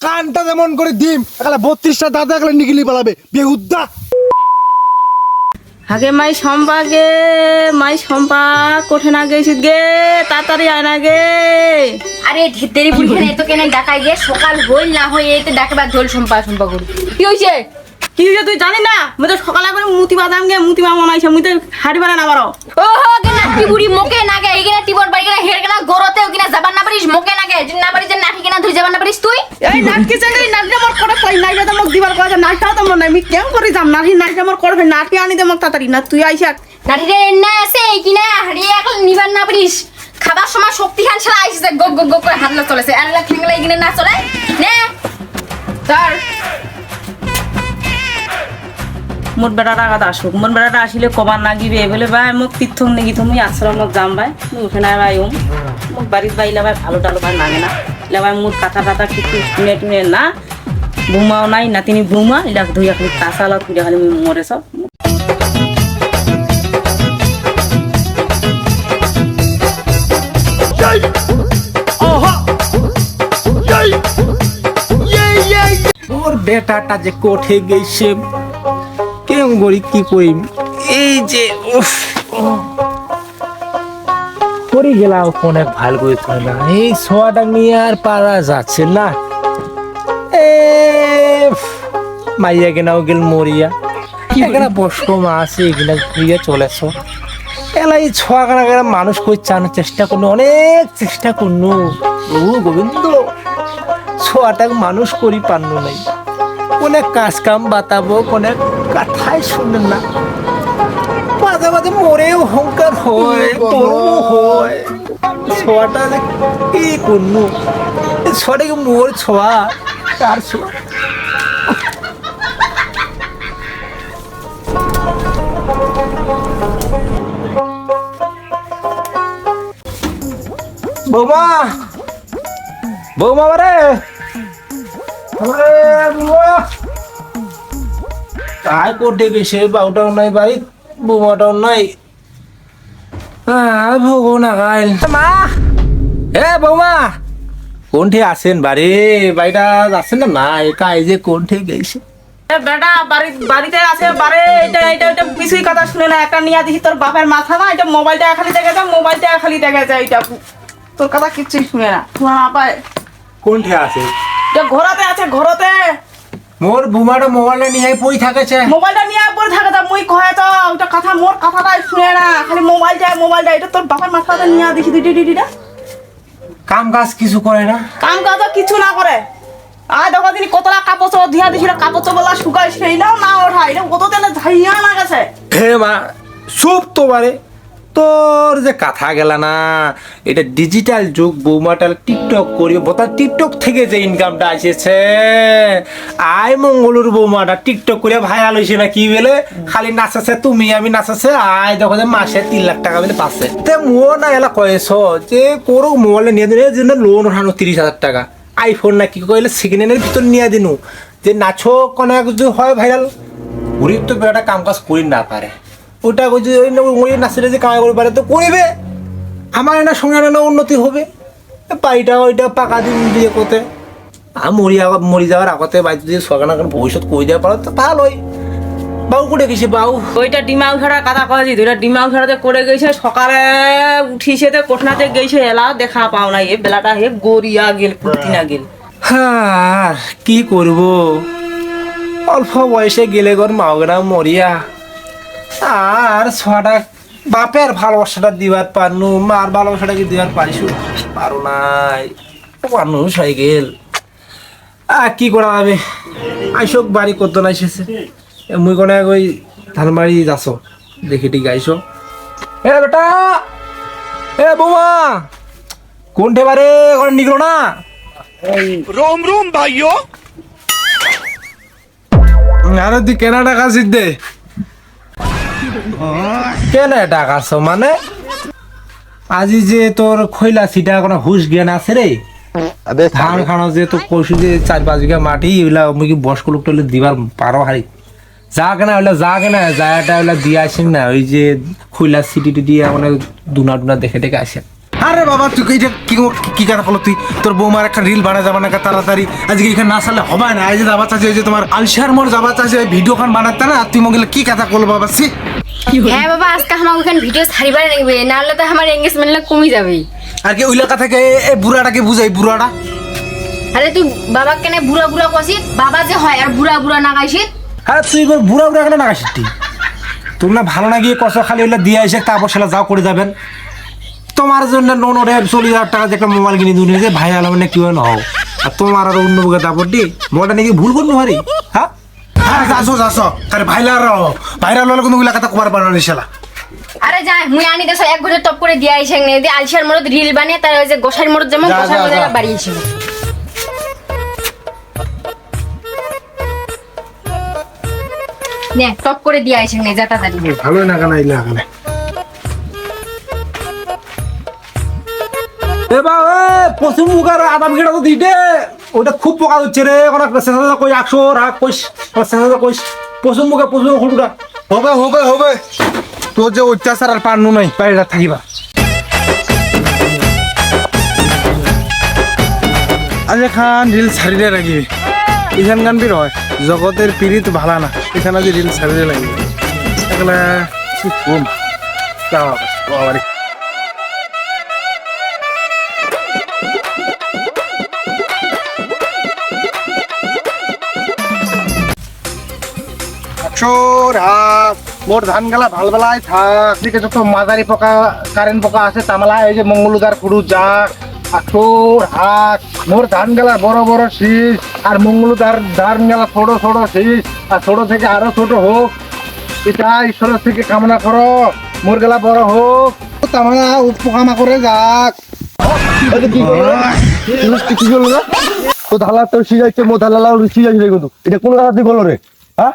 কানটা যেমন করে দিম একালে বত্রিশটা দাদা একালে নিগিলি পালাবে। বেহুদ্দা আগে মাই সম্পা গে মাই সম্পা কোঠে না গেছিস গে তাড়াতাড়ি আয় না গে। আরে ধেতেরি বুড়ি খানে তো কেন ডাকাই গে সকাল হইল না হই এতে ডাকবার ঝোল সম্পা সম্পা করি। কি হইছে? কি হয়েছে তুই জানি না? মতো তো সকালে মুতি বাদাম গে মুতি মা মনাইছে মুই তো হাড়ি বানা না পারো ও হো মোকে না গে এগিনা টিবর বাড়ি গেনা হের গেনা গরতে ওগিনা যাবার না পারিস মোকে না গে না পারিস নাকি গেনা ধুই যাবার না পারিস তুই। এই নাটকি চাঙ্গি নাটকে মোর করে কই নাইটা তো মোক দিবার কথা নাটটাও তো মন আমি কেম করি যাম নাহি নাটকে মোর করবে নাটকে আনি দে মোক তাড়াতাড়ি না তুই আইসা নাটি রে না আছে এইকিনা হারিয়ে এখন নিবার না পারিস। খাবার সময় শক্তি খান ছাড়া আইসিস গগ গগ করে হাত না চলেছে। আর লা ঠ্যাংলা এগিনা না চলে। নে। ধর। মোর বেটাটা আগাত আসুক। মোর বেটাটা আসিলে কবার না গিবে। বলে ভাই, মোক তীর্থ নেগি তুমি আশ্রমত যাম ভাই। মুই ওখানে ভাই ওম মোক বাড়িত বাইলে ভাই ভালো টালো ভাই নাগে না। ইলা ভাই মোর কাথা টাথা কিছু শুনে টুনে না। বৌমাও নাই, নাতিনি বৌমা। ইলা ধুই খালি কাঁচা লাও তুই মুই মরে সব বেটাটা যে কোঠে গেছে কেউ করি কি করি এই যে উফ। করে গেলাম অনেক ভালো করে না। এই ছোয়াটা নিয়ে আর পারা যাচ্ছে না। এ মাইয়া কেনাও গেল মরিয়া। এখানে বস্ক মা আছে এখানে ঘুরিয়ে চলেছ এলা এই ছোয়া কানা কানা মানুষ কই চানোর চেষ্টা করল অনেক চেষ্টা করল। ও গোবিন্দ ছোয়াটাকে মানুষ করি পারল নাই। অনেক কাজ কাম বাতাবো কোনে কথাই শুনেন না। মাঝে মাঝে মরেও অহংকার হয় গর্ব হয়। ছোয়াটা যে কি করনু এই ছোয়াটাকে মোর ছোয়া? কার ছোয়া? বৌমা! বৌমা বারে! তাই করতে গেছে বাউটাও নাই বাড়ি বৌমাটাও নাই। আর ভোগও না গাইল মা! এ বৌমা! কোনঠে আছেন বাড়ি? বাড়িটা আসেন না? না একা এই যে কোনঠে গেছে? বেটা বাড়িতে আছে এটা কথা না। বাপের মাথা মোবাইলটা খালি যায় মোবাইলটা খালি যায় কথা কোনঠে আছে? ঘোরাতে আছে ঘোরাতে। মোর বুমাটা মোবাইলটা নিয়ে পই থাকেছে। মোবাইলটা নিয়ে পরে থাকে তা মুই কহে তো ওটা কথা মোর কথাটা শুনে না খালি মোবাইলটা মোবাইলটা এটা তোর বাপের মাথাটা নিয়ে দিছি দুইটা দুইটা কাম কাজ কিছু করে না? কাম কাজ কিছু না করে। আর দেখো তিনি কতটা কাপড় চোপড় ধুয়া দিছিল কাপড় চোপড় শুকাই সেইটাও না ওঠা এটা কত তেলে ঝাইয়া না গেছে হে মা চুপ তো বারে তোর যে কথা গেলা না, এটা ডিজিটাল যুগ বৌমাটাল টিকটক করি বোতা টিকটক থেকে যে ইনকামটা আসেছে আই মঙ্গলুর বৌমাটা টিকটক করে ভাইরাল হয়েছে না কি বলে? খালি নাচাছে তুমি, আমি নাচাছে আয় দেখো যে মাসে তিন লাখ টাকা বলে পাচ্ছে। তে মোর না এলা কয়েছ যে করো মোবাইলে নিয়ে দিলে যে লোন উঠানো তিরিশ হাজার টাকা। আইফোন না কি কইলে সেকেন্ড ভিতর নিয়ে দিনু। যে নাচো কোনো হয় ভাইরাল গরিব তো বেটা কাম কাজ করি না পারে। ওটা কইছে ওই না ওই নাচলে যে কামাই করে পারে তো করবে আমার না সঙ্গে না উন্নতি হবে। বাড়িটা ওইটা পাকা দিন দিয়ে কোতে। আর মরি মরি যাওয়ার আগতে বাড়িতে যদি সরকার না ভবিষ্যৎ কই দেওয়া পারো তো ভালোই। বাউ করে গেছে বাউ ওইটা ডিমাউ কাদা কথা কয়েছি ওইটা ডিমাউ ছাড়াতে করে গেছে সকালে উঠিছে তো কোঠনাতে গেছে এলা দেখা পাও না এ বেলাটা হে গড়িয়া গেল কুর্তিনা গেল। হ্যাঁ কি করব? অল্প বয়সে গেলে গর মাওগরা মরিয়া। আর ছটা বাপের ভালোবাসাটা দিবার পারনু মার ভালোবাসাটা কি দিবার পারিস? পারো নাই। মানুষ হয়ে গেল। আর কি করা যাবে আইসক বাড়ি কত না এসেছে। মুই কোনে ওই ধানবাড়ি যাস। দেখি ঠিক আইসো। এ বেটা! এ বৌমা! কোনঠে বারে ওখানে নিকলো না? আরে তুই কেনা টাকা সিদ্ধে কেন টাকা মানে? আজি যে তোর খৈলা সিটা কোনো হুশ জ্ঞান আছে রে? ধান খানো যে তো কষু যে চার পাঁচ বিঘা মাটি এগুলা মুই কি বয়স্ক লোক টলে দিবার পারো হারি? যা কেনা ওইলা যা কেনা যাটা ওইলা দিয়ে আসেন না ওই যে খৈলা সিটি দিয়ে মানে দুনা দুনা দেখে দেখে আসেন। আরে বাবা তুই এইটা কি কি কথা বলো তুই? তোর বৌমার একটা রিল বানা যাবে না তাড়াতাড়ি? আজকে এখানে না সালে হবে না। এই যে যাবা চাষি ওই যে তোমার আলসার মোর যাবা চাষি ওই ভিডিও খান বানাতে না তুই মগলে কি কথা করল বাবা সি হ্যাঁ বাবা আজকে আমার ওখানে ভিডিও ছাড়িবার লাগবে নাহলে তো আমার এঙ্গেজমেন্ট কমে যাবে। আর কি ওই লেখা থেকে এই বুড়াটাকে বুঝাই বুড়াটা। আরে তুই বাবা কেন বুড়া বুড়া কষিত বাবা যে হয় আর বুড়া বুড়া না গাইছিত আরে তুই এবার বুড়া বুড়া কেন নাগাছিস তুই তুমি না ভালো না গিয়ে কষ্ট খালি ওইটা দিয়ে এসে তারপর সেটা যাও করে যাবেন। তোমার জন্য লোন ওরে চল্লিশ হাজার টাকা একটা মোবাইল কিনে দিন যে ভাই আলো মানে কি না হও আর তোমার আর অন্য বুকে দাপট দি মোবাইলটা নাকি ভুল করল হারি হ্যাঁ? হ্যাঁ যাসো যাসো। আরে ভাইলার ভাইরাল হলে কোনো কথা কবার পারো শালা। আরে যাই মুই আনি দেশ এক ঘরে টপ করে দিয়া আইছে নে। দিয়ে আলসার মরদ রিল বানিয়ে তার ওই যে গোসাইর মরদ যেমন যা, গোসাইর মরদ। বাড়িয়েছিল। নে টপ করে দিয়া আইছে নে যা তাড়াতাড়ি। ভালোই না কানা ইলা পশ্চিম মুখার আদা বিঘেটা তো দিতে। ওটা খুব পোকা হচ্ছে রে। শেষা কই একশো রাখ কইস শেষা কইস। পশ্চিম মুখে পশ্চিম হলুটা হবে হবে হবে। তোর যে অত্যাচার আর পান্নু নাই বাইরে থাকিবা। আজ খান রিল ছাড়িলে লাগি এখান গান বির হয়। জগতের পিড়িত ভালা না। এখানে যে রিল ছাড়িলে লাগি এগুলা কম? বাবা, একশোর হাত মোর ধান গেলা ভালো বেলায় থাক। ঠিক আছে তো মাঝারি পোকা কারেন্ট পোকা আছে তামালা এই যে মঙ্গলদার খুড়ু যাক। আঠোর হাত মোর ধান গেলা বড় বড় শীষ আর মঙ্গলদার ধান গেলা ছোট ছোট শীষ আর ছোট থেকে আরও ছোট হোক। এটা ঈশ্বরের থেকে কামনা করো মোর গেলা বড় হোক। তামালা পোকা মাকড়ে যাক। কি করল না তো ধালা তো সিজাইছে মো ধালা লাউ সিজাইছে কিন্তু। এটা কোন কথা তুই করল রে? হ্যাঁ?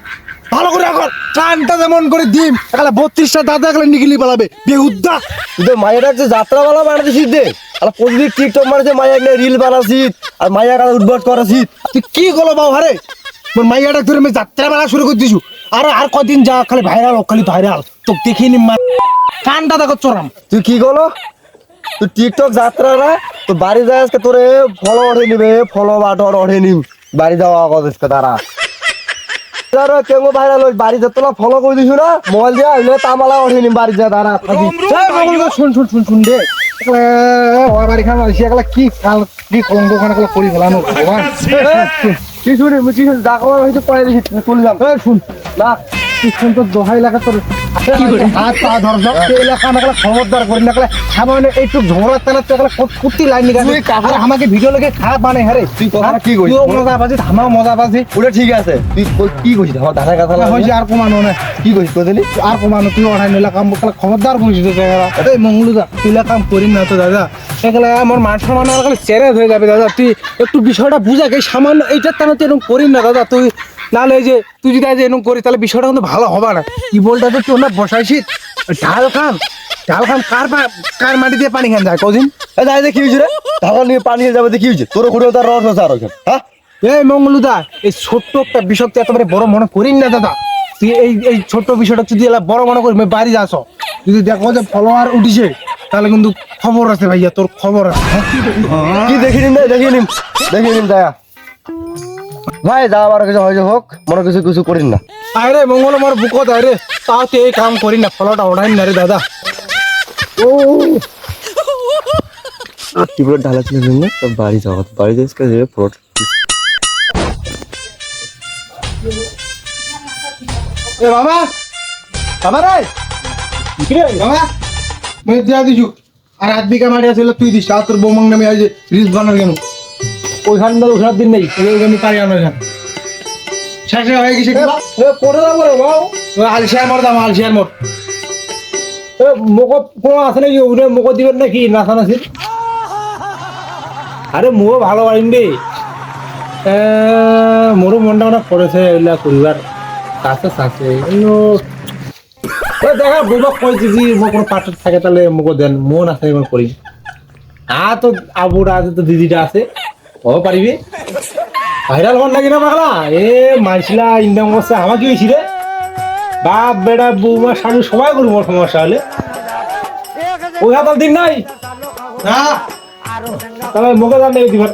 ভালো করে এখন কানটা যেমন করে দিম একালে বত্রিশটা দাদা একালে নিগিলি পালাবে। বেহুদ্দা তুই তো মায়ের একটা যাত্রাওয়ালা বানাতে শিখ দে। আর প্রতিদিন টিকটক মারছে মায়ের নিয়ে রিল বানাছিস আর মায়ের কাছে উদ্ভট করাছিস তুই কি গলো বাউ হারে মোর মাইয়াটা ধরে আমি যাত্রা বেলা শুরু করে দিছু আর আর কদিন যা খালি ভাইরাল খালি ভাইরাল তো দেখি নি মা। কানটা দেখো চোরাম। তুই কি করল? তুই টিকটক যাত্রা না তো বাড়ি যায় আজকে তোরে ফলো ওঠে নিবে ফলো বাটর ওঠে নিম বাড়ি যাওয়া কথা তারা। তারা কেঙ্গো ভাইরাল ওই বাড়িতে তোলা ফলো করে দিছু না? মোবাইল দিয়ে আইলে তামালা ওঠে নিম বাড়ি যায় দাঁড়া শুন শুন শুন শুন দে। একলা ও বাড়ি খান আসি একলা কি কাল কি কলঙ্ক খান একলা করি ফেলানো ভগবান। কি শুনে কি শুনি ডাকা হয়তো পড়ে দিছি চলে যাম। শুন না কি শুন তো দোহাই লাগা তোর। হাত পা ধর ধর এলাকা আমাকে খবরদার করি না সামান্য একটু ঝোড়া তেলা তো কুত্তি লাইন নিগা আর আমাকে ভিডিও লাগে খারাপ মানে হ্যারে তুই কথাটা কি কইছিস? তুইও মজা পাচ্ছিস আমাও মজা পাচ্ছি ওটা ঠিক আছে। তুই কি কইছিস? আমার ধারা কথা লাগছে আর কমানো না কি কইছিস? কইলি আর কমানো তুই ওঠাই নিলা কাম কালা খবরদার তুই কাম করিস না তো দাদা। এগুলা আমার মান সম্মান আর খালি চ্যালেঞ্জ হয়ে যাবে দাদা। তুই একটু বিষয়টা বুঝাকে সামান্য এইটার তেন তুই এরকম করিস না দাদা। তুই নাহলে এই যে তুই যদি আজ এরকম করিস তাহলে বিষয়টা কিন্তু ভালো হবে না। কি বলটা তো তুই না বসাইছিস ঢাল খান ঢাল খান কার কার মাটি দিয়ে পানি খান যায় কদিন দাই কি হইছে রে? ধারা নিয়ে পানি যাবে দেখি হইছে তোর খুঁড়ে তার রস আছে আর হ্যাঁ? এই মঙ্গলদা এই ছোট্ট একটা বিষয় তুই একেবারে বড় মনে করিস না দাদা। তুই এই এই ছোট্ট বিষয়টা যদি এলা বড় মনে করিস বাড়ি যাস। যদি দেখো যে ফলোয়ার উঠিছে তাহলে কিন্তু খবর আছে ভাইয়া তোর খবর আছে। হ্যাঁ? কি দেখি নিম দেখি নিম দেখি নিম দয়া। ভাই যা আবার কিছু হয়েছে হোক মনে কিছু কিছু করিন না। আরে মঙ্গল আমার বুকত আরে তাও তুই এই কাম করি না ফলোটা ওঠাই না রে দাদা। ও টিপের ঢালা ছিল জন্য তোর বাড়ি যাওয়া বাড়ি যাইছে যে ফ্রড এ বাবা! বাবা রে! কি রে বাবা? মই দিয়া দিছু। আর হাত বিঘা মাটি আছে তুই দিস আর তোর বৌমাং নামে আজ রিলস বানার কেন? ওইখান না ওখান দিন নেই। ওই আমি পারি আনো এখান। শেষে হয়ে গেছে কি? করে যাব রে বাবু। আলসিয়ার মোর দাম আলসিয়ার মোর এ মোক কোনো আছে নাকি? ওগুলো মোক দিবেন নাকি? নাচা নাচি আরে মুও ভালো পারিম এ, মোরও মনটা অনেক পড়েছে এগুলা করিবার। কাছে আছে দেখা বৌবা কইছি যে মো কোনো পার্টনার থাকে তাহলে মোকে দেন। মন আছে এবার করি। আ তো আবুরা আছে তো দিদিটা আছে। ও পারিবি ভাইরাল হন নাকি না পাগলা এ মাইছিলা ইনকাম করছে আমাকে কি হয়েছি রে বাপ বেটা বৌমা স্বামী সবাই করব সমস্যা হলে। ওই হাতাল দিন নাই? না। তাহলে মোকে জান দিবার